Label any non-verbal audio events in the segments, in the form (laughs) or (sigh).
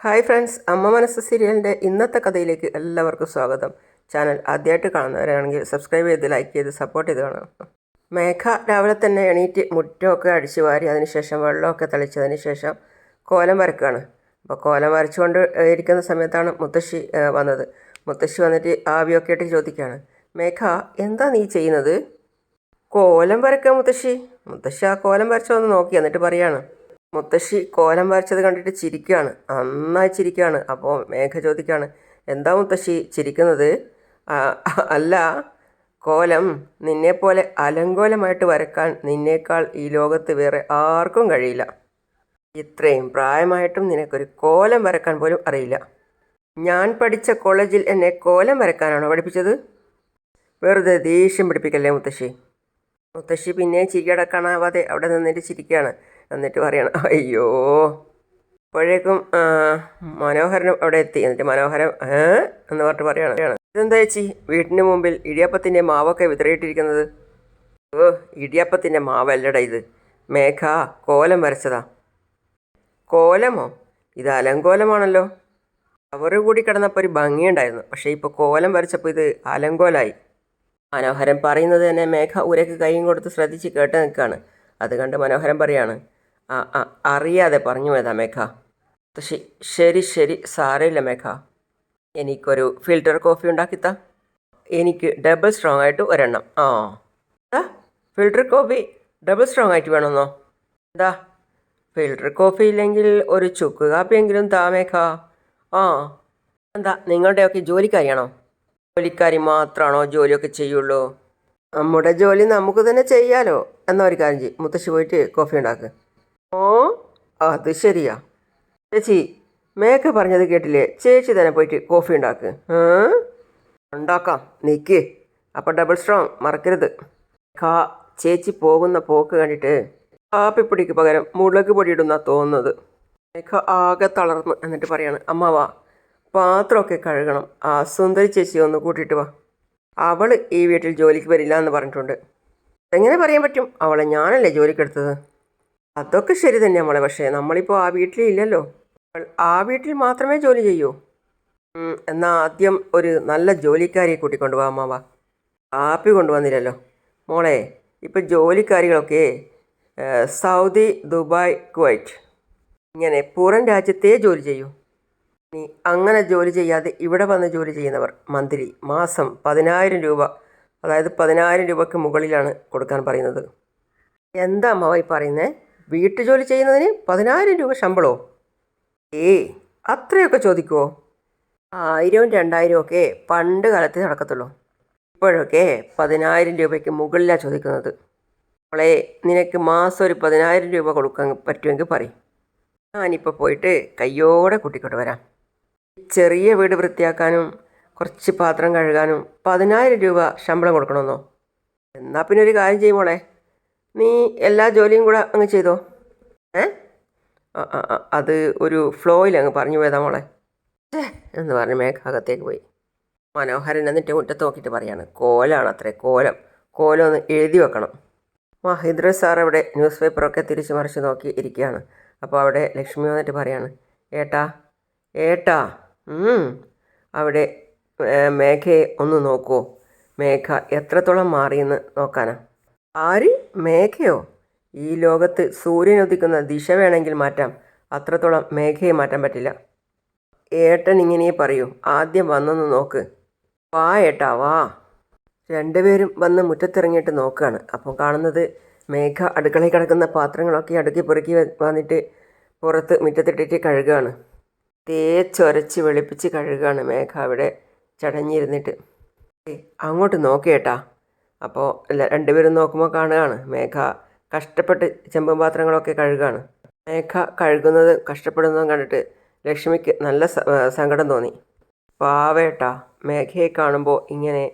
Hi friends അമ്മ മനസ്സ് സീരിയലിന്റെ ഇന്നത്തെ കഥയിലേക്ക് എല്ലാവർക്കും സ്വാഗതം. ചാനൽ ആദ്യമായിട്ട് കാണുന്നവരാണെങ്കിൽ സബ്സ്ക്രൈബ് ചെയ്ത് ലൈക്ക് ചെയ്ത് സപ്പോർട്ട് ചെയ്ത് കാണാം മേഘ രാവിലെ തന്നെ എണീറ്റ് മുറ്റമൊക്കെ അടിച്ചു വാരി അതിനുശേഷം വെള്ളമൊക്കെ തളിച്ചതിന് ശേഷം കോലം വരക്കുകയാണ്. അപ്പോൾ കോലം വരച്ചുകൊണ്ട് ഇരിക്കുന്ന സമയത്താണ് മുത്തശ്ശി വന്നത്. മുത്തശ്ശി വന്നിട്ട് ആവിയൊക്കെ ഇട്ട് ചോദിക്കുകയാണ് മേഘ എന്താ നീ ചെയ്യുന്നത്? കോലം വരക്കുക മുത്തശ്ശി. മുത്തശ്ശി ആ കോലം വരച്ചു വന്ന് നോക്കി എന്നിട്ട് പറയാണ് മുത്തശ്ശി കോലം വരച്ചത് കണ്ടിട്ട് ചിരിക്കുകയാണ് നന്നായി ചിരിക്കുകയാണ് അപ്പോൾ മേഘ ചോദിക്കുകയാണ് എന്താ മുത്തശ്ശി ചിരിക്കുന്നത്? അല്ല കോലം നിന്നെപ്പോലെ അലങ്കോലമായിട്ട് വരക്കാൻ നിന്നേക്കാൾ ഈ ലോകത്ത് വേറെ ആർക്കും കഴിയില്ല. ഇത്രയും പ്രായമായിട്ടും നിനക്കൊരു കോലം വരക്കാൻ പോലും അറിയില്ല. ഞാൻ പഠിച്ച കോളേജിൽ എന്നെ കോലം വരക്കാനാണോ പഠിപ്പിച്ചത്? വെറുതെ ദേഷ്യം പിടിപ്പിക്കല്ലേ മുത്തശ്ശി. മുത്തശ്ശി പിന്നെ ചിരിയടക്കാനാവാതെ അവിടെ നിന്നിട്ട് ചിരിക്കുകയാണ് എന്നിട്ട് പറയണം അയ്യോ അപ്പോഴേക്കും മനോഹരനും അവിടെ എത്തി. എന്നിട്ട് മനോഹരൻ എന്ന് പറഞ്ഞിട്ട് പറയാണ്. ഇതെന്താ ചേച്ചി? വീട്ടിന് മുമ്പിൽ ഇടിയപ്പത്തിന്റെ മാവൊക്കെ വിതറിയിട്ടിരിക്കുന്നത്. ഓ ഇടിയപ്പത്തിന്റെ മാവല്ലട ഇത്. മേഘ കോലം വരച്ചതാ. കോലമോ? ഇത് അലങ്കോലമാണല്ലോ. അവർ കൂടി കിടന്നപ്പോൾ ഒരു ഭംഗിയുണ്ടായിരുന്നു. പക്ഷേ ഇപ്പോൾ കോലം വരച്ചപ്പോൾ ഇത് അലങ്കോലായി. മനോഹരൻ പറയുന്നത് തന്നെ മേഘ ഉരക്ക് കൈയും കൊടുത്ത് ശ്രദ്ധിച്ച് കേട്ട് നിൽക്കുകയാണ്. അത് കണ്ട് മനോഹരൻ പറയാണ് ആ ആ അറിയാതെ പറഞ്ഞു പോയതാ മേഘ. ശരി ശരി സാരമില്ല മേഘ. എനിക്കൊരു ഫിൽറ്റർ കോഫി ഉണ്ടാക്കിത്താ. എനിക്ക് ഡബിൾ സ്ട്രോങ് ആയിട്ട് ഒരെണ്ണം. ആ. ഫിൽറ്റർ കോഫി ഡബിൾ സ്ട്രോങ് ആയിട്ട് വേണമെന്നോ എന്താ ഫിൽറ്റർ കോഫി ഇല്ലെങ്കിൽ ഒരു ചുക്ക് കാപ്പിയെങ്കിലും മേഘ. ആ. എന്താ നിങ്ങളുടെയൊക്കെ ജോലിക്കാരിയാണോ? ജോലിക്കാരി മാത്രമാണോ ജോലിയൊക്കെ ചെയ്യുള്ളൂ? നമ്മുടെ ജോലി നമുക്ക് തന്നെ ചെയ്യാലോ. എന്നാ ഒരു കാര്യം ചെയ്യും മുത്തശ്ശി പോയിട്ട് കോഫി ഉണ്ടാക്ക്. ഓ അത് ശരിയാ. ചേച്ചി മേക്ക പറഞ്ഞത് കേട്ടില്ലേ? ചേച്ചി തന്നെ പോയിട്ട് കോഫി ഉണ്ടാക്ക്? ഉണ്ടാക്കാം. നിൽക്ക് അപ്പം ഡബിൾ സ്ട്രോങ് മറക്കരുത്. കാ ചേച്ചി പോകുന്ന പോക്ക് കണ്ടിട്ട് കാപ്പിപ്പൊടിക്ക് പകരം മുളക് പൊടി ഇടുന്ന തോന്നുന്നത്. മേഘ ആകെ തളർന്നു എന്നിട്ട് പറയാണ് അമ്മ വാ പാത്രമൊക്കെ കഴുകണം. ആ സുന്ദരി ചേച്ചി ഒന്ന് കൂട്ടിയിട്ട് വാ. അവൾ ഈ വീട്ടിൽ ജോലിക്ക് വരില്ല എന്ന് പറഞ്ഞിട്ടുണ്ട്. എങ്ങനെ പറയാൻ പറ്റും? അവളെ ഞാനല്ലേ ജോലിക്കെടുത്തത്? അതൊക്കെ ശരി തന്നെ മോളെ പക്ഷേ നമ്മളിപ്പോൾ ആ വീട്ടിലില്ലല്ലോ. ആ വീട്ടിൽ മാത്രമേ ജോലി ചെയ്യൂ. എന്നാൽ എന്നാ ആദ്യം ഒരു നല്ല ജോലിക്കാരിയെ കൂട്ടിക്കൊണ്ട് വാ അമ്മാവ. കാപ്പി കൊണ്ടുവന്നില്ലല്ലോ. മോളെ ഇപ്പം ജോലിക്കാരികളൊക്കെ സൗദി ദുബായ് കുവൈറ്റ് ഇങ്ങനെ പുറം രാജ്യത്തേ ജോലി ചെയ്യൂ. ഇനി അങ്ങനെ ജോലി ചെയ്യാതെ ഇവിടെ വന്ന് ജോലി ചെയ്യുന്നവർ മന്ത്ലി മാസം പതിനായിരം രൂപ അതായത് പതിനായിരം രൂപയ്ക്ക് മുകളിലാണ് കൊടുക്കാൻ പറയുന്നത്. എന്താ അമ്മാവ ഈ പറയുന്നത് വീട്ടു ജോലി ചെയ്യുന്നതിന് പതിനായിരം രൂപ ശമ്പളോ? ഏയ് അത്രയൊക്കെ ചോദിക്കുമോ ആയിരവും രണ്ടായിരവും ഒക്കെ പണ്ട് കാലത്തേ നടക്കത്തുള്ളൂ. ഇപ്പോഴൊക്കെ പതിനായിരം രൂപയ്ക്ക് മുകളിലാണ് ചോദിക്കുന്നത്. അവളെ നിനക്ക് മാസം ഒരു പതിനായിരം രൂപ കൊടുക്കാൻ പറ്റുമെങ്കിൽ പറയും. ഞാനിപ്പോൾ പോയിട്ട് കയ്യോടെ കൂട്ടിക്കൊണ്ട് വരാം. ചെറിയ വീട് വൃത്തിയാക്കാനും കുറച്ച് പാത്രം കഴുകാനും പതിനായിരം രൂപ ശമ്പളം കൊടുക്കണമെന്നോ? എന്നാൽ പിന്നെ ഒരു കാര്യം ചെയ്യും മോളെ. നീ എല്ലാ ജോലിയും കൂടെ അങ്ങ് ചെയ്തോ? ഏ? ആ ആ അത് ഒരു ഫ്ലോയിൽ അങ്ങ് പറഞ്ഞു പോയതാ മോളെ. എന്ന് പറഞ്ഞ് മേഘാകത്തേക്ക് പോയി. മനോഹരൻ എന്നിട്ട് മുറ്റത്ത് നോക്കിയിട്ട് പറയാണ് കോലാണ് അത്രേ കോലം. കോലം ഒന്ന് എഴുതി വെക്കണം. മഹേന്ദ്ര സാർ അവിടെ ന്യൂസ് പേപ്പറൊക്കെ തിരിച്ചു മറിച്ച് നോക്കി ഇരിക്കുകയാണ്. അപ്പോൾ അവിടെ ലക്ഷ്മി വന്നിട്ട് പറയാണ് ഏട്ടാ ഏട്ടാ അവിടെ മേഘയെ ഒന്ന് നോക്കുമോ മേഘ എത്രത്തോളം മാറിയെന്ന് നോക്കാനാ? ആര്? മേഘയോ? ഈ ലോകത്ത് സൂര്യൻ ഉദിക്കുന്ന ദിശ വേണമെങ്കിൽ മാറ്റാം. അത്രത്തോളം മേഘയെ മാറ്റാൻ പറ്റില്ല. ഏട്ടൻ ഇങ്ങനെ പറയൂ. ആദ്യം വന്നൊന്ന് നോക്ക്. വാ ഏട്ടാ വാ. രണ്ടുപേരും വന്ന് മുറ്റത്തിറങ്ങിയിട്ട് നോക്കുകയാണ് അപ്പോൾ കാണുന്നത് മേഘ അടുക്കളയിൽ കിടക്കുന്ന പാത്രങ്ങളൊക്കെ അടുക്കി പെറുക്കി വന്നിട്ട് പുറത്ത് മുറ്റത്തിട്ടിട്ട് കഴുകുകയാണ് തേച്ചൊരച്ച് വെളുപ്പിച്ച് കഴുകുകയാണ് മേഘ അവിടെ ചടഞ്ഞിരുന്നിട്ട്. അങ്ങോട്ട് നോക്കിയേട്ടാ അപ്പോൾ രണ്ടുപേരും നോക്കുമ്പോൾ കാണുകയാണ്. മേഘ കഷ്ടപ്പെട്ട് ചെമ്പും പാത്രങ്ങളൊക്കെ കഴുകുകയാണ് മേഘ കഴുകുന്നത് കഷ്ടപ്പെടുന്നതും കണ്ടിട്ട് ലക്ഷ്മിക്ക് നല്ല സങ്കടം തോന്നി. പാവേട്ടാ മേഘയെ കാണുമ്പോൾ ഇങ്ങനെ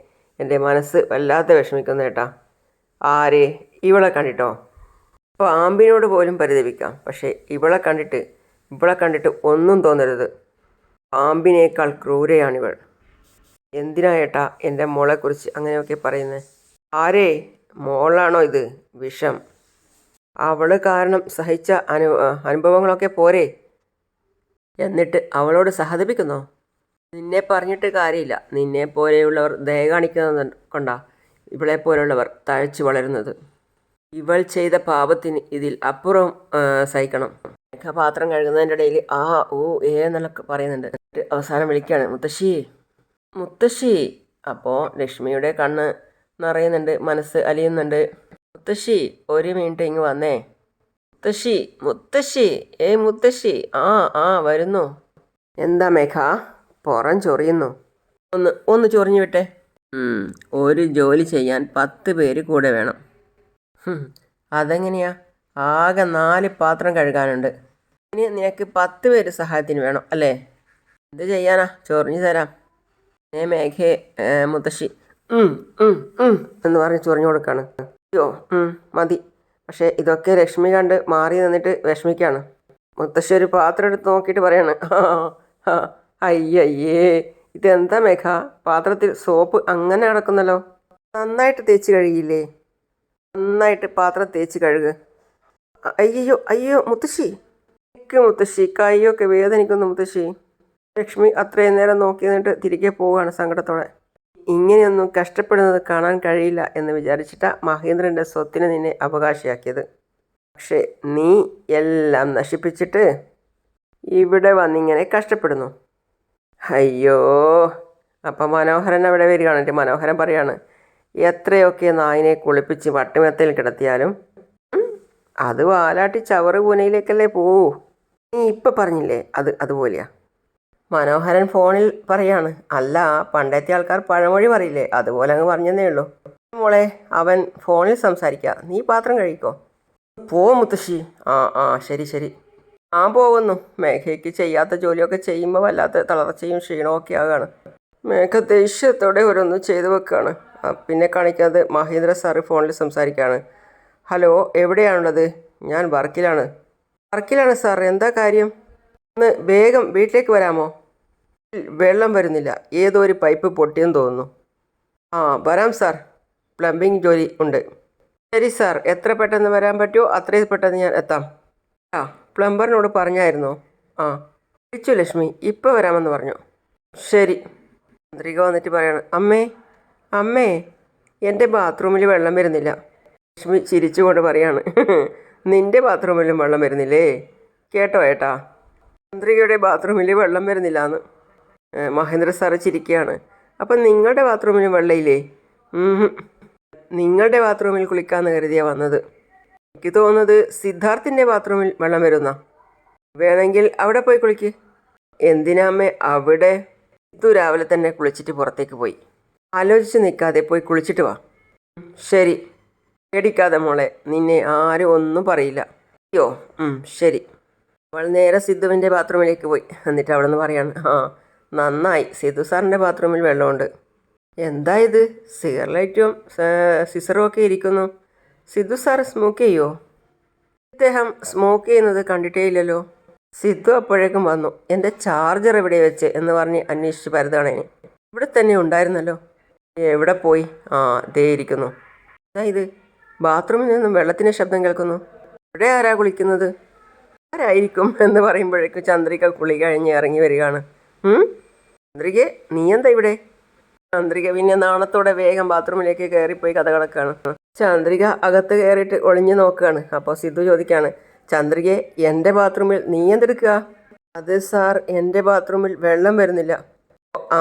എന്റെ മനസ്സ് വല്ലാതെ വിഷമിക്കുന്നു ഏട്ടാ. ആരെ? ഇവളെ കണ്ടിട്ടോ? അപ്പോൾ ആമ്പിനോട് പോലും പരിതപിക്കാം. പക്ഷേ ഇവളെ കണ്ടിട്ട് ഇവളെ കണ്ടിട്ട് ഒന്നും തോന്നരുത്. ആമ്പിനേക്കാൾ ക്രൂരയാണിവൾ. എന്തിനാ ഏട്ടാ എന്റെ മോളെക്കുറിച്ച് അങ്ങനെയൊക്കെ പറയുന്നത് ആരേ? മോളാണോ ഇത്? വിഷം. അവൾ കാരണം സഹിച്ച അനു അനുഭവങ്ങളൊക്കെ പോരെ. എന്നിട്ട് അവളോട് സഹതപിക്കുന്നോ? നിന്നെ പറഞ്ഞിട്ട് കാര്യമില്ല. നിന്നെ പോലെയുള്ളവർ ദയ കാണിക്കുന്നത് കൊണ്ടാ ഇവളെ പോലുള്ളവർ തഴച്ചു വളരുന്നത്. ഇവൾ ചെയ്ത പാപത്തിന് ഇതിൽ അപ്പുറം സഹിക്കണം. കഥാപാത്രം പാത്രം കഴുകുന്നതിന്റെ ഇടയിൽ ആ ഓ ഏ എന്നൊക്കെ പറയുന്നുണ്ട്. അവസാനം വിളിക്കുകയാണ് മുത്തശ്ശി മുത്തശ്ശി. അപ്പോൾ ലക്ഷ്മിയുടെ കണ്ണ് നിറയുന്നുണ്ട് മനസ്സ് അലിയുന്നുണ്ട്. മുത്തശ്ശി ഒരു മിനിറ്റ് ഇങ്ങ് വന്നേ. മുത്തശ്ശി മുത്തശ്ശി ഏ മുത്തശ്ശി ആ ആ വരുന്നു. എന്താ മേഘ? പുറം ചൊറിയുന്നു. ഒന്ന് ഒന്ന് ചൊറിഞ്ഞു വിട്ടെ. ഒരു ജോലി ചെയ്യാൻ പത്ത് പേര് കൂടെ വേണം. അതെങ്ങനെയാ? ആകെ നാല് പാത്രം കഴുകാനുണ്ട്. ഇനി നിനക്ക് പത്ത് പേര് സഹായത്തിന് വേണം അല്ലേ? എന്ത് ചെയ്യാനാ? ചൊറിഞ്ഞു തരാം. ഏ മേഘേ മുത്തശ്ശി എന്ന് പറഞ്ഞ് ചൊറിഞ്ഞു കൊടുക്കാണ്. അയ്യോ മതി. പക്ഷേ ഇതൊക്കെ രശ്മി കണ്ട് മാറി നിന്നിട്ട് വിഷമിക്കാണ്. മുത്തശ്ശി ഒരു പാത്രം എടുത്ത് നോക്കിയിട്ട് പറയാണ് (laughs) അയ്യയ്യേ ഇതെന്താ മേഘ? പാത്രത്തിൽ സോപ്പ് അങ്ങനെ കിടക്കുന്നല്ലോ. നന്നായിട്ട് തേച്ച് കഴുകിയില്ലേ? നന്നായിട്ട് പാത്രം തേച്ച് കഴുകുക അയ്യോ അയ്യോ മുത്തശ്ശി. എനിക്ക് മുത്തശ്ശി കൈയൊക്കെ വേദനിക്കുന്നു മുത്തശ്ശി. ലക്ഷ്മി അത്രയും നേരം നോക്കി നിന്നിട്ട് തിരികെ പോവുകയാണ് സങ്കടത്തോടെ. ഇങ്ങനെയൊന്നും കഷ്ടപ്പെടുന്നത് കാണാൻ കഴിയില്ല എന്ന് വിചാരിച്ചിട്ടാണ് മഹേന്ദ്രന്റെ സ്വത്തിനെ നിന്നെ അവകാശിയാക്കിയത്. പക്ഷേ നീ എല്ലാം നശിപ്പിച്ചിട്ട് ഇവിടെ വന്നിങ്ങനെ കഷ്ടപ്പെടുന്നു. അയ്യോ അപ്പം മനോഹരൻ അവിടെ വരികയാണ്. എന്റെ മനോഹരൻ പറയാണ് എത്രയൊക്കെ നായിനെ കുളിപ്പിച്ച് വട്ടുമെത്തയിൽ കിടത്തിയാലും അത് വാലാട്ടി ചവറ് പൂനയിലേക്കല്ലേ പോവൂ? നീ ഇപ്പം പറഞ്ഞില്ലേ അത് അതുപോലെയാ? മനോഹരൻ ഫോണിൽ പറയാണ് അല്ല പണ്ടത്തെ ആൾക്കാർ പഴമൊഴി പറയില്ലേ? അതുപോലെ അങ്ങ് പറഞ്ഞതേ ഉള്ളൂ. മോളെ അവൻ ഫോണിൽ സംസാരിക്കുക നീ പാത്രം കഴിക്കോ പോ മുത്തശ്ശി. ആ ആ ശരി ശരി. ആ പോകുന്നു. മേഘയ്ക്ക് ചെയ്യാത്ത ജോലിയൊക്കെ ചെയ്യുമ്പോൾ വല്ലാത്ത തളർച്ചയും ക്ഷീണവും ഒക്കെ ആകാണ്. മേഘ ദേഷ്യത്തോടെ ഓരോന്ന് ചെയ്തു വെക്കുകയാണ് പിന്നെ കാണിക്കാതെ മഹേന്ദ്ര സാറ് ഫോണിൽ സംസാരിക്കുകയാണ് ഹലോ എവിടെയാണുള്ളത്? ഞാൻ വർക്കിലാണ്. വർക്കിലാണ് സാർ എന്താ കാര്യം? ഒന്ന് വേഗം വീട്ടിലേക്ക് വരാമോ? വെള്ളം വരുന്നില്ല. ഏതോ ഒരു പൈപ്പ് പൊട്ടിയെന്ന് തോന്നുന്നു. ആ വരാം സാർ. പ്ലംബിംഗ് ജോലി ഉണ്ട്. ശരി സാർ. എത്ര പെട്ടെന്ന് വരാൻ പറ്റുമോ അത്രയും പെട്ടെന്ന് ഞാൻ എത്താം. ആ പ്ലംബറിനോട് പറഞ്ഞായിരുന്നോ? ആ. വിളിച്ചു ലക്ഷ്മി. ഇപ്പോൾ വരാമെന്ന് പറഞ്ഞു. ശരി. ചന്ദ്രിക വന്നിട്ട് പറയാണ് അമ്മേ അമ്മേ എന്റെ ബാത്റൂമിൽ വെള്ളം വരുന്നില്ല. ലക്ഷ്മി ചിരിച്ചുകൊണ്ട് പറയാണ് നിന്റെ ബാത്റൂമിലും വെള്ളം വരുന്നില്ലേ? കേട്ടോ ഏട്ടാ. ചന്ദ്രികയുടെ ബാത്റൂമിൽ വെള്ളം വരുന്നില്ല എന്ന് മഹേന്ദ്ര സാറ് ചിരിക്കുകയാണ്. അപ്പം നിങ്ങളുടെ ബാത്റൂമിൽ വെള്ളയില്ലേ? നിങ്ങളുടെ ബാത്റൂമിൽ കുളിക്കാമെന്ന് കരുതിയാണ് വന്നത്. എനിക്ക് തോന്നുന്നത് സിദ്ധാർത്ഥിന്റെ ബാത്റൂമിൽ വെള്ളം വരുന്ന. വേണമെങ്കിൽ അവിടെ പോയി കുളിക്ക്. എന്തിനാമ്മേ അവിടെ? ഇതു രാവിലെ തന്നെ കുളിച്ചിട്ട് പുറത്തേക്ക് പോയി. ആലോചിച്ച് നിൽക്കാതെ പോയി കുളിച്ചിട്ട് വാ. ശരി. പേടിക്കാതെ മോളെ നിന്നെ ആരും ഒന്നും പറയില്ല. അയ്യോ ശരി. അവൾ നേരെ സിദ്ധുവിന്റെ ബാത്റൂമിലേക്ക് പോയി എന്നിട്ട് അവിടെ നിന്ന് പറയാണ്. ആ നന്നായി. സിദ്ധു സാറിന്റെ ബാത്റൂമിൽ വെള്ളമുണ്ട്. എന്താ ഇത്? സിഗർലൈറ്റും സിസറും ഒക്കെ ഇരിക്കുന്നു. സിദ്ധു സാർ സ്മോക്ക് ചെയ്യുമോ ഇദ്ദേഹം സ്മോക്ക് ചെയ്യുന്നത് കണ്ടിട്ടേ ഇല്ലല്ലോ. സിദ്ധു അപ്പോഴേക്കും വന്നു. എന്റെ ചാർജർ എവിടെ വെച്ച്? എന്ന് പറഞ്ഞ് അന്വേഷിച്ച് പരതാണേന്. ഇവിടെ തന്നെ ഉണ്ടായിരുന്നല്ലോ. എവിടെ പോയി? ആ ദേ ഇരിക്കുന്നു. ഇത്? ബാത്റൂമിൽ നിന്നും വെള്ളത്തിന്റെ ശബ്ദം കേൾക്കുന്നു. ഇവിടെ ആരാ കുളിക്കുന്നത്? ആരായിരിക്കും? എന്ന് പറയുമ്പോഴേക്കും ചന്ദ്രിക കുളി കഴിഞ്ഞ് ഇറങ്ങി വരികയാണ്? ചന്ദ്രികെ നീ എന്താ ഇവിടെ? ചന്ദ്രിക പിന്നെ നാണത്തോടെ വേഗം ബാത്റൂമിലേക്ക് കയറിപ്പോയി കഥ കിടക്കാണ് ചന്ദ്രിക അകത്ത് കയറിയിട്ട് ഒളിഞ്ഞു നോക്കുകയാണ്. അപ്പോൾ സിദ്ധു ചോദിക്കുകയാണ് ചന്ദ്രികയെ എന്റെ ബാത്റൂമിൽ നീ എന്തെടുക്കുക? അത് സാർ എന്റെ ബാത്റൂമിൽ വെള്ളം വരുന്നില്ല.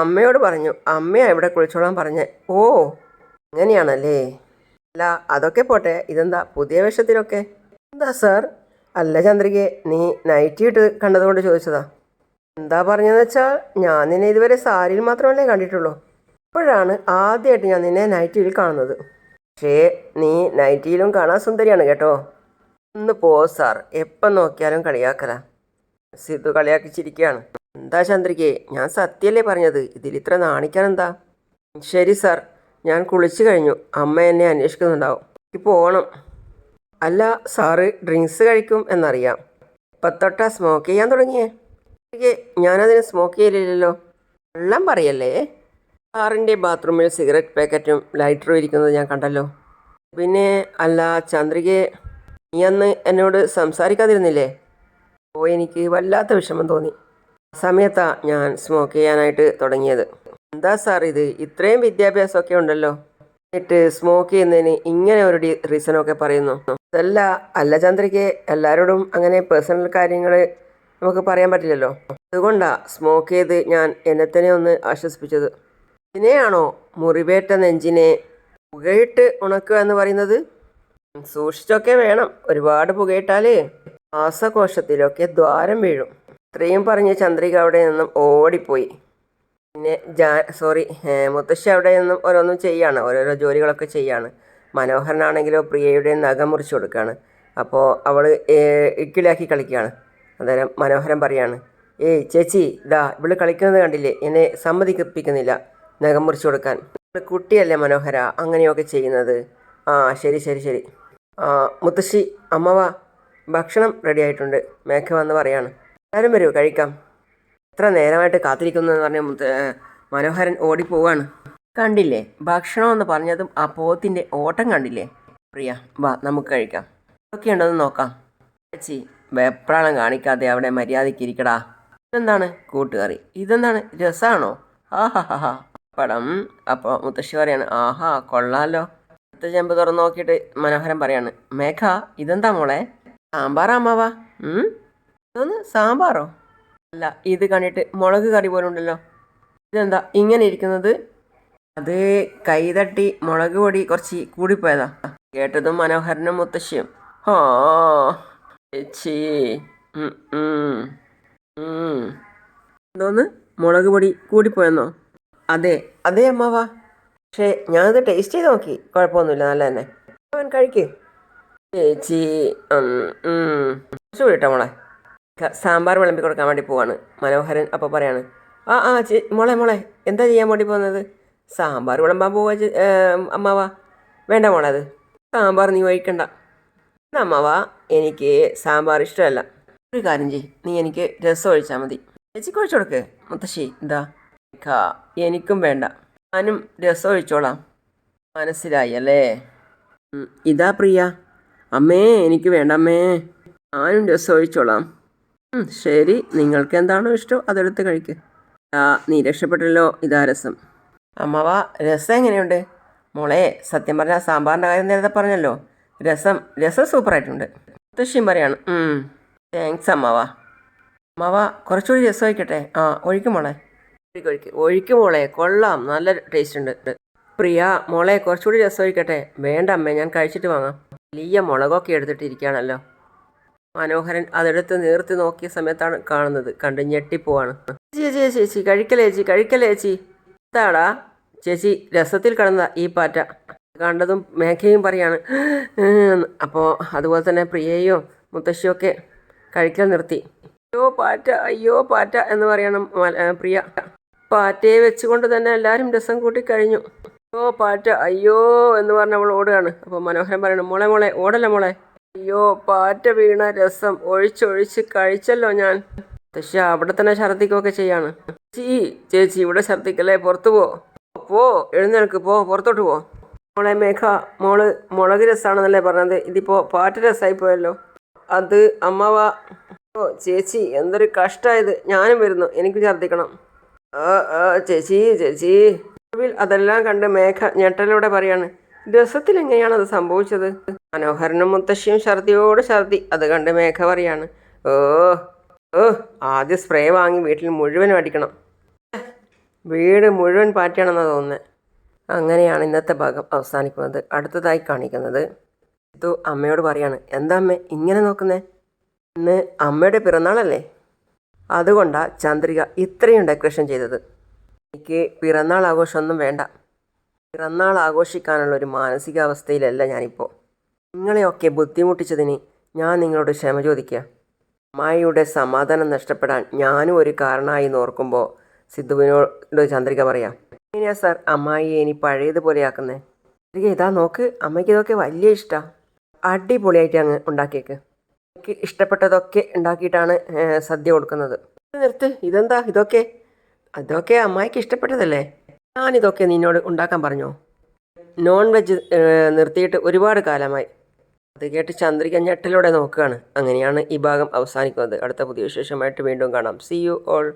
അമ്മയോട് പറഞ്ഞു അമ്മയാ ഇവിടെ കുളിച്ചോളാൻ പറഞ്ഞേ. ഓ അങ്ങനെയാണല്ലേ? അല്ല അതൊക്കെ പോട്ടെ. ഇതെന്താ പുതിയ വേഷത്തിലൊക്കെ? എന്താ സാർ? അല്ല ചന്ദ്രികയെ നീ നൈറ്റി ഇട്ട് കണ്ടതുകൊണ്ട് ചോദിച്ചതാ. എന്താ പറഞ്ഞതെന്ന് വെച്ചാൽ ഞാൻ നിന്നെ ഇതുവരെ സാരിയിൽ മാത്രമല്ലേ കണ്ടിട്ടുള്ളൂ. ഇപ്പോഴാണ് ആദ്യമായിട്ട് ഞാൻ നിന്നെ നൈറ്റിയിൽ കാണുന്നത്. പക്ഷേ നീ നൈറ്റിയിലും കാണാൻ സുന്ദരിയാണ് കേട്ടോ. ഒന്ന് പോ സാർ എപ്പം നോക്കിയാലും കളിയാക്കല. സിദ്ധു കളിയാക്കിച്ചിരിക്കുകയാണ് എന്താ ചന്ദ്രികയെ ഞാൻ സത്യല്ലേ പറഞ്ഞത്? ഇതിൽ ഇത്ര നാണിക്കാൻ എന്താ ശരി സാർ ഞാൻ കുളിച്ചു കഴിഞ്ഞു. അമ്മ എന്നെ അന്വേഷിക്കുന്നുണ്ടാവും. എനിക്ക് പോകണം അല്ല സാറ് ഡ്രിങ്ക്സ് കഴിക്കും എന്നറിയാം. ഇപ്പം തൊട്ടാ സ്മോക്ക് ചെയ്യാൻ തുടങ്ങിയേ. ഞാനതിന് സ്മോക്ക് ചെയ്തില്ലല്ലോ വെള്ളം പറയല്ലേ? കാറിന്റെ ബാത്റൂമിൽ സിഗരറ്റ് പാക്കറ്റും ലൈറ്ററും ഇരിക്കുന്നത് ഞാൻ കണ്ടല്ലോ. പിന്നെ അല്ല ചന്ദ്രികയെ നീ അന്ന് എന്നോട് സംസാരിക്കാതിരുന്നില്ലേ? ഓ എനിക്ക് വല്ലാത്ത വിഷമം തോന്നി. ആ സമയത്താണ് ഞാൻ സ്മോക്ക് ചെയ്യാനായിട്ട് തുടങ്ങിയത്. എന്താ സാർ ഇത്? ഇത്രയും വിദ്യാഭ്യാസമൊക്കെ ഉണ്ടല്ലോ. എന്നിട്ട് സ്മോക്ക് ചെയ്യുന്നതിന് ഇങ്ങനെ ഒരു റീസണൊക്കെ പറയുന്നു. അതല്ല അല്ല ചന്ദ്രിക്ക് എല്ലാവരോടും അങ്ങനെ പേഴ്സണൽ കാര്യങ്ങൾ നമുക്ക് പറയാൻ പറ്റില്ലല്ലോ. അതുകൊണ്ടാ സ്മോക്ക് ചെയ്ത് ഞാൻ എന്നെ തന്നെ ഒന്ന് ആശ്വസിപ്പിച്ചത്. ഇതിനെയാണോ മുറിവേറ്റ നെഞ്ചിനെ പുകയിട്ട് ഉണക്കുക എന്ന് പറയുന്നത്? സൂക്ഷിച്ചൊക്കെ വേണം. ഒരുപാട് പുകയിട്ടാലേ ശ്വാസകോശത്തിലൊക്കെ ദ്വാരം വീഴും. ഇത്രയും പറഞ്ഞ് ചന്ദ്രിക അവിടെ നിന്നും ഓടിപ്പോയി. പിന്നെ ജാ സോറി മുത്തശ്ശി അവിടെ നിന്നും ഓരോന്നും ചെയ്യാണ്. ഓരോരോ ജോലികളൊക്കെ ചെയ്യാണ്. മനോഹരനാണെങ്കിലോ പ്രിയയുടെ നഖം മുറിച്ചു കൊടുക്കുകയാണ്. അപ്പോൾ അവൾ ഇക്കിലാക്കി കളിക്കുകയാണ്. അന്നേരം മനോഹരം പറയാണ് ഏയ് ചേച്ചി ഇതാ ഇവൾ കളിക്കുന്നത് കണ്ടില്ലേ? എന്നെ സമ്മതിപ്പിക്കുന്നില്ല നഖം മുറിച്ചു കൊടുക്കാൻ. കുട്ടിയല്ലേ മനോഹര? അങ്ങനെയൊക്കെ ചെയ്യുന്നത്. ആ ശരി ശരി ശരി. ആ മുത്തശ്ശി അമ്മവ ഭക്ഷണം റെഡി ആയിട്ടുണ്ട്. മേഘ വന്ന് പറയാണ് എല്ലാവരും വരൂ കഴിക്കാം. എത്ര നേരമായിട്ട് കാത്തിരിക്കുന്നു എന്ന് പറഞ്ഞ മനോഹരൻ ഓടിപ്പോവാണ്. കണ്ടില്ലേ? ഭക്ഷണം എന്ന് പറഞ്ഞതും ആ പോത്തിന്റെ ഓട്ടം കണ്ടില്ലേ? പ്രിയ വാ നമുക്ക് കഴിക്കാം. ഒക്കെ ഉണ്ടെന്ന് നോക്കാം. ചേച്ചി വെപ്രാളം കാണിക്കാതെ അവിടെ മര്യാദയ്ക്ക് ഇരിക്കടാ ഇതെന്താണ്? കൂട്ടുകറി. ഇതെന്താണ്? രസമാണോ ആഹാ പടം. അപ്പോൾ മുത്തശ്ശി പറയാണ് ആഹാ കൊള്ളാലോ. അടുത്ത ചെമ്പ് തുറന്ന് നോക്കിയിട്ട് മനോഹരൻ പറയാണ് മേഘ ഇതെന്താ മോളെ? സാമ്പാറാ അമ്മാവാ? ഇതൊന്ന് സാമ്പാറോ? അല്ല ഇത് കണ്ടിട്ട് മുളക് കറി പോലെ ഉണ്ടല്ലോ. ഇതെന്താ? ഇങ്ങനെ ഇരിക്കുന്നത്? അത് കൈതട്ടി മുളക് പൊടി കുറച്ച് കൂടിപ്പോയതാ. കേട്ടതും മനോഹരനും മുത്തശ്ശിയും ഹോ. ചേച്ചി. എന്തോന്ന്? മുളക് പൊടി കൂടിപ്പോയെന്നോ അതെ അതെ അമ്മാവാ. പക്ഷേ ഞാനത് ടേസ്റ്റ് ചെയ്ത് നോക്കി. കുഴപ്പമൊന്നുമില്ല നല്ല തന്നെ അവൻ കഴിക്ക്. ചേച്ചി ഉം, ഉം. കുറച്ച് വിട്ടോ മോളെ സാമ്പാർ വിളമ്പി കൊടുക്കാൻ വേണ്ടി പോവാണ്. മനോഹരൻ അപ്പോൾ പറയാണ്. ആ ആ ചേ മോളെ മോളെ എന്താ ചെയ്യാൻ വേണ്ടി പോകുന്നത്? സാമ്പാർ വിളമ്പാൻ പോവാ അമ്മാവാ. വേണ്ട മോളെ അത്. സാമ്പാർ നീ ഒഴിക്കണ്ട അമ്മാവാ എനിക്ക് സാമ്പാർ ഇഷ്ടമല്ല. ഒരു കാര്യം ചെയ് നീ എനിക്ക് രസം ഒഴിച്ചാൽ മതി. ചേച്ചിക്ക് ഒഴിച്ചു കൊടുക്ക്. മുത്തശ്ശി എന്താ കാ എനിക്കും വേണ്ട. ഞാനും രസം ഒഴിച്ചോളാം. മനസ്സിലായി അല്ലേ? ഇതാ പ്രിയ. അമ്മേ എനിക്ക് വേണ്ട അമ്മേ. ഞാനും രസം ഒഴിച്ചോളാം. ശരി. നിങ്ങൾക്ക് എന്താണോ ഇഷ്ടം അതെടുത്ത് കഴിക്ക്. ആ നീ രക്ഷപ്പെട്ടല്ലോ. ഇതാ രസം. അമ്മവ രസം എങ്ങനെയുണ്ട്? മോളെ സത്യം പറഞ്ഞാൽ സാമ്പാറിന്റെ കാര്യം നേരത്തെ പറഞ്ഞല്ലോ. രസം രസം സൂപ്പറായിട്ടുണ്ട്. മുത്തശ്ശിയും പറയാണ് താങ്ക്സ് അമ്മാവ. അമ്മാവ കുറച്ചുകൂടി രസം ഒഴിക്കട്ടെ ആ ഒഴിക്കും മോളെ. ഒഴിക്ക് ഒഴിക്ക്. മോളെ. കൊള്ളാം. നല്ല ടേസ്റ്റ് ഉണ്ട് പ്രിയ മോളെ കുറച്ചുകൂടി രസം ഒഴിക്കട്ടെ വേണ്ട അമ്മേ ഞാൻ കഴിച്ചിട്ട് വാങ്ങാം. വലിയ മുളകൊക്കെ എടുത്തിട്ടിരിക്കുകയാണല്ലോ. മനോഹരൻ അതെടുത്ത് നീർത്തി നോക്കിയ സമയത്താണ് കാണുന്നത്. കണ്ട് ഞെട്ടിപ്പോവാണ്. ചേച്ചി ചേച്ചി ചേച്ചി കഴിക്കലേച്ചി ചേച്ചി കഴിക്കലേ ചേച്ചി? എന്താടാ? ചേച്ചി രസത്തിൽ കിടന്ന ഈ പാറ്റ. കണ്ടതും മേഘയും പറയാണ് അപ്പോൾ അതുപോലെ തന്നെ പ്രിയയോ മുത്തശ്ശിയോ ഒക്കെ കഴിക്കൽ നിർത്തി. അയ്യോ പാറ്റ അയ്യോ പാറ്റ എന്ന് പറയണം പ്രിയ. പാറ്റയെ വെച്ചുകൊണ്ട് തന്നെ എല്ലാവരും രസം കൂട്ടി കഴിഞ്ഞു. അയ്യോ പാറ്റ അയ്യോ എന്ന് പറഞ്ഞ ഓടുകയാണ്. അപ്പോൾ മനോഹരൻ പറയണം മോളെ മോളെ ഓടല്ല മോളെ? അയ്യോ പാറ്റ വീണ രസം ഒഴിച്ചൊഴിച്ച് കഴിച്ചല്ലോ ഞാൻ. പക്ഷെ അവിടെ തന്നെ ഛർദ്ദിക്കുകയൊക്കെ ചെയ്യാണ്. ചേച്ചി ചേച്ചി ഇവിടെ ഛർദ്ദിക്കല്ലേ? പുറത്തു പോ. പോ എഴുന്നേൽക്ക് പോ പുറത്തോട്ട് പോ. മോളെ മേഘ മോൾ മുളക് രസമാണെന്നല്ലേ പറഞ്ഞത്? ഇതിപ്പോ പാട്ട് രസമായി പോയല്ലോ അത് അമ്മവ ഓ ചേച്ചി എന്തൊരു കഷ്ടമായത് ഞാനും വരുന്നു. എനിക്ക് ഛർദ്ദിക്കണം. ചേച്ചി ചേച്ചി. അതെല്ലാം കണ്ട് മേഘ ഞെട്ടലോടെ പറയാണ് രസത്തിൽ എങ്ങനെയാണ് അത് സംഭവിച്ചത്? മനോഹരനും മുത്തശ്ശിയും ഛർദിയോട് ഛർദി അത് കണ്ട് മേഘ പറയാണ് ഓ ഓ ആദ്യം സ്പ്രേ വാങ്ങി വീട്ടിൽ മുഴുവനും അടിക്കണം. വീട് മുഴുവൻ പാറ്റിയാണെന്നാണ് തോന്നുന്നത് അങ്ങനെയാണ് ഇന്നത്തെ ഭാഗം അവസാനിക്കുന്നത്. അടുത്തതായി കാണിക്കുന്നത് ഇത് അമ്മയോട് പറയാണ് എന്താ അമ്മ ഇങ്ങനെ നോക്കുന്നേ? ഇന്ന് അമ്മയുടെ പിറന്നാളല്ലേ? അതുകൊണ്ടാണ് ചന്ദ്രിക ഇത്രയും ഡെക്കറേഷൻ ചെയ്തത്. എനിക്ക് പിറന്നാൾ ആഘോഷമൊന്നും വേണ്ട. പിറന്നാൾ ആഘോഷിക്കാനുള്ള ഒരു മാനസികാവസ്ഥയിലല്ല ഞാനിപ്പോൾ നിങ്ങളെയൊക്കെ ബുദ്ധിമുട്ടിച്ചതിന് ഞാൻ നിങ്ങളോട് ക്ഷമ ചോദിക്കുക അമ്മായിയുടെ സമാധാനം നഷ്ടപ്പെടാൻ ഞാനും ഒരു കാരണമായി എന്ന് ഓർക്കുമ്പോൾ സിദ്ധുവിനോട് ചന്ദ്രിക പറയാം എങ്ങനെയാ സാർ അമ്മായിയെ ഇനി പഴയതുപോലെയാക്കുന്നേ ചന്ദ്രിക ഇതാ നോക്ക്. അമ്മയ്ക്ക് ഇതൊക്കെ വലിയ ഇഷ്ടമാണ് അടിപൊളിയായിട്ട് അങ്ങ് ഉണ്ടാക്കിയേക്ക്. എനിക്ക് ഇഷ്ടപ്പെട്ടതൊക്കെ ഉണ്ടാക്കിയിട്ടാണ് സദ്യ കൊടുക്കുന്നത്. നിർത്ത്. ഇതെന്താ? ഇതൊക്കെ? അതൊക്കെ അമ്മായിക്ക് ഇഷ്ടപ്പെട്ടതല്ലേ? ഞാനിതൊക്കെ നിന്നോട് ഉണ്ടാക്കാൻ പറഞ്ഞോ? നോൺ വെജ് നിർത്തിയിട്ട് ഒരുപാട് കാലമായി. അത് കേട്ട് ചന്ദ്രിക ഞെട്ടലോടെ നോക്കുകയാണ്. അങ്ങനെയാണ് ഈ ഭാഗം അവസാനിക്കുന്നത്. അടുത്ത പുതിയ വിശേഷമായിട്ട് വീണ്ടും കാണാം. C you all